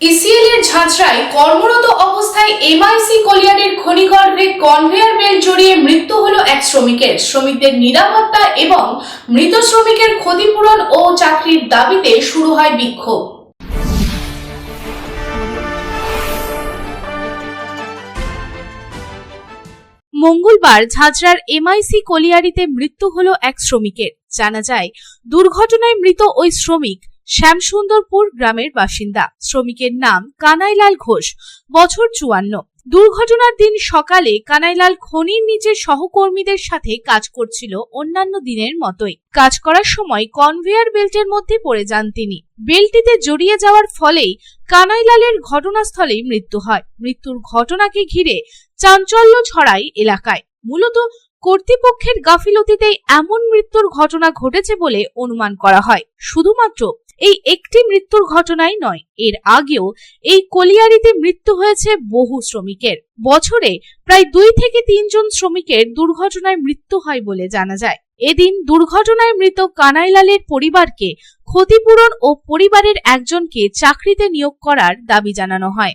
ECL এর কর্মরত অবস্থায় এমআইসি কলিয়ারের খনিগর্ভে কনভেয়ার বেল্ট জড়িয়ে মৃত্যু হলো এক শ্রমিকের। শ্রমিকদের নিরাপত্তা এবং মৃত শ্রমিকের ক্ষতিপূরণ ও চাকরির দাবিতে শুরু হয় বিক্ষোভ। মঙ্গলবার ঝাঁঝরার এমআইসি কলিয়ারিতে মৃত্যু হলো এক শ্রমিকের। জানা যায়, দুর্ঘটনায় মৃত ওই শ্রমিক শ্যামসুন্দরপুর গ্রামের বাসিন্দা। শ্রমিকের নাম কানাইলাল ঘোষ। বছর চুয়ান্ন। দুর্ঘটনার দিন সকালে কানাইলাল খনির নিচের সহকর্মীদের সাথে কাজ করছিল অন্যান্য দিনের মতোই। কাজ করার সময় কনভেয়ার বেল্টের মধ্যে পড়ে যান তিনি। বেল্টটিতে জড়িয়ে যাওয়ার ফলেই কানাইলালের ঘটনাস্থলেই মৃত্যু হয়। মৃত্যুর ঘটনাকে ঘিরে চাঞ্চল্য ছড়ায় এলাকায়। মূলত কর্তৃপক্ষের গাফিলতিতেই এমন মৃত্যুর ঘটনা ঘটেছে বলে অনুমান করা হয়। শুধুমাত্র এই একটি মৃত্যুর ঘটনাই নয়, এর আগেও এই কলিয়ারিতে মৃত্যু হয়েছে বহু শ্রমিকের। বছরে প্রায় দুই থেকে তিনজন শ্রমিকের দুর্ঘটনায় মৃত্যু হয় বলে জানা যায়। এদিন দুর্ঘটনায় মৃত কানাইলালের পরিবারকে ক্ষতিপূরণ ও পরিবারের একজনকে চাকরিতে নিয়োগ করার দাবি জানানো হয়।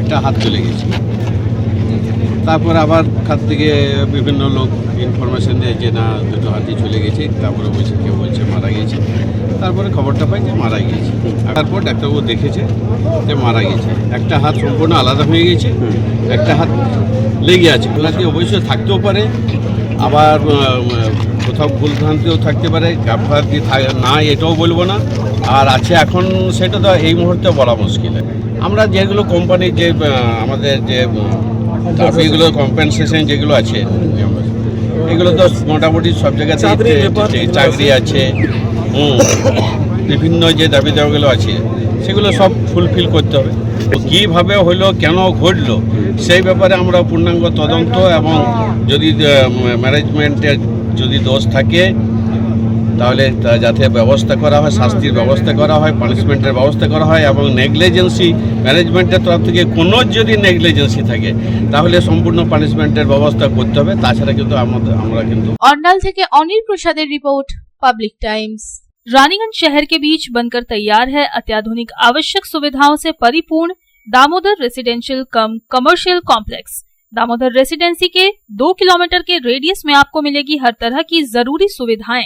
একটা হাত চলে গেছে। তারপর আবার খাত থেকে বিভিন্ন লোক ইনফরমেশন দেয় যে, না, দুটো হাতি চলে গেছে। তারপরে বলছে, কেউ বলছে মারা গেছে। তারপরে খবরটা পাই যে, মারা গিয়েছে তারপর ডাক্তারবাবু দেখেছে যে, মারা গেছে। একটা হাত সম্পূর্ণ আলাদা হয়ে গেছে, একটা হাত লেগে আছে। ওনাকে অবশ্যই থাকতেও পারে, আবার কোথাও ভুলভ্রান্তিও থাকতে পারে গাফাতি না, এটাও বলব না। আর আছে এখন, সেটা তো এই মুহূর্তে বলা মুশকিল। আমরা যেগুলো কোম্পানির যে আমাদের যে ট্রাফিকগুলো কম্পেনসেশন যেগুলো আছে এগুলো তো মোটামুটি সব জায়গাতে চাকরি আছে। বিভিন্ন যে দাবি দেওয়াগুলো আছে সেগুলো সব ফুলফিল করতে হবে। কীভাবে হলো কেন ঘটলো সেই ব্যাপারে আমরা পূর্ণাঙ্গ তদন্ত এবং যদি ম্যানেজমেন্টের যদি দোষ থাকে তাহলে তা যাতে ব্যবস্থা করা হয় শাস্তির ব্যবস্থা করা হয় পানিশমেন্টের ব্যবস্থা করা হয় এবং নেগলিজেন্সি ম্যানেজমেন্টের তরফ থেকে কোনো যদি নেগলিজেন্সি থাকে তাহলে সম্পূর্ণ পানিশমেন্টের ব্যবস্থা করতে হবে তাছাড়া কিন্তু আমাদের আমরা কিন্তু অন্ডাল থেকে অনিল প্রসাদের রিপোর্ট পাবলিক টাইমস रानीगंज शहर के बीच बनकर तैयार है अत्याधुनिक आवश्यक सुविधाओं से परिपूर्ण Damodar residential cum commercial complex Damodar residency के दो किलोमीटर के रेडियस में आपको मिलेगी हर तरह की जरूरी सुविधाएं